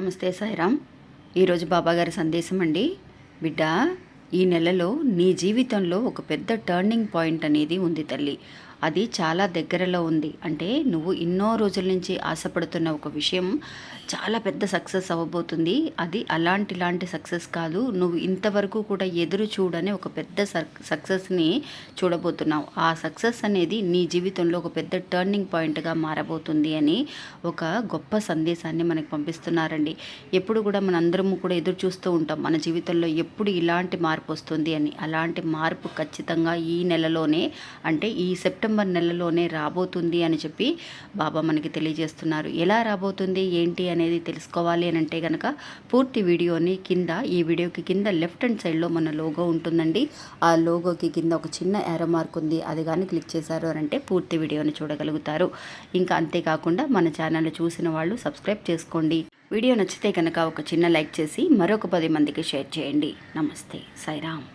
నమస్తే సాయిరామ్. ఈరోజు బాబాగారి సందేశం అండి. బిడ్డ ఈ నెలలో నీ జీవితంలో ఒక పెద్ద టర్నింగ్ పాయింట్ అనేది ఉంది తల్లి. అది చాలా దగ్గరలో ఉంది. అంటే నువ్వు ఎన్నో రోజుల నుంచి ఆశపడుతున్న ఒక విషయం చాలా పెద్ద సక్సెస్ అవ్వబోతుంది. అది అలాంటి లాంటి సక్సెస్ కాదు. నువ్వు ఇంతవరకు కూడా ఎదురు చూడని ఒక పెద్ద సక్సెస్ని చూడబోతున్నావు. ఆ సక్సెస్ అనేది నీ జీవితంలో ఒక పెద్ద టర్నింగ్ పాయింట్గా మారబోతుంది అని ఒక గొప్ప సందేశాన్ని మనకు పంపిస్తున్నారండి. ఎప్పుడు కూడా మనందరము కూడా ఎదురు చూస్తూ ఉంటాం. మన జీవితంలో ఎప్పుడు ఇలాంటి మార్పు వస్తుంది అని. అలాంటి మార్పు ఖచ్చితంగా ఈ నెలలోనే అంటే ఈ సెప్టెంబర్ సెప్టెంబర్ నెలలోనే రాబోతుంది అని చెప్పి బాబా మనకి తెలియజేస్తున్నారు. ఎలా రాబోతుంది? ఏంటి అనేది తెలుసుకోవాలి అని అంటే కనుక పూర్తి వీడియోని కింద ఈ వీడియోకి కింద లెఫ్ట్ హ్యాండ్ సైడ్లో మన లోగో ఉంటుందండి. ఆ లోగోకి కింద ఒక చిన్న ఎరో మార్క్ ఉంది. అది కానీ క్లిక్ చేశారు అని అంటే పూర్తి వీడియోని చూడగలుగుతారు. ఇంకా అంతేకాకుండా మన ఛానల్ చూసిన వాళ్ళు సబ్స్క్రైబ్ చేసుకోండి. వీడియో నచ్చితే కనుక ఒక చిన్న లైక్ చేసి మరొక పది మందికి షేర్ చేయండి. నమస్తే. సాయిరామ్.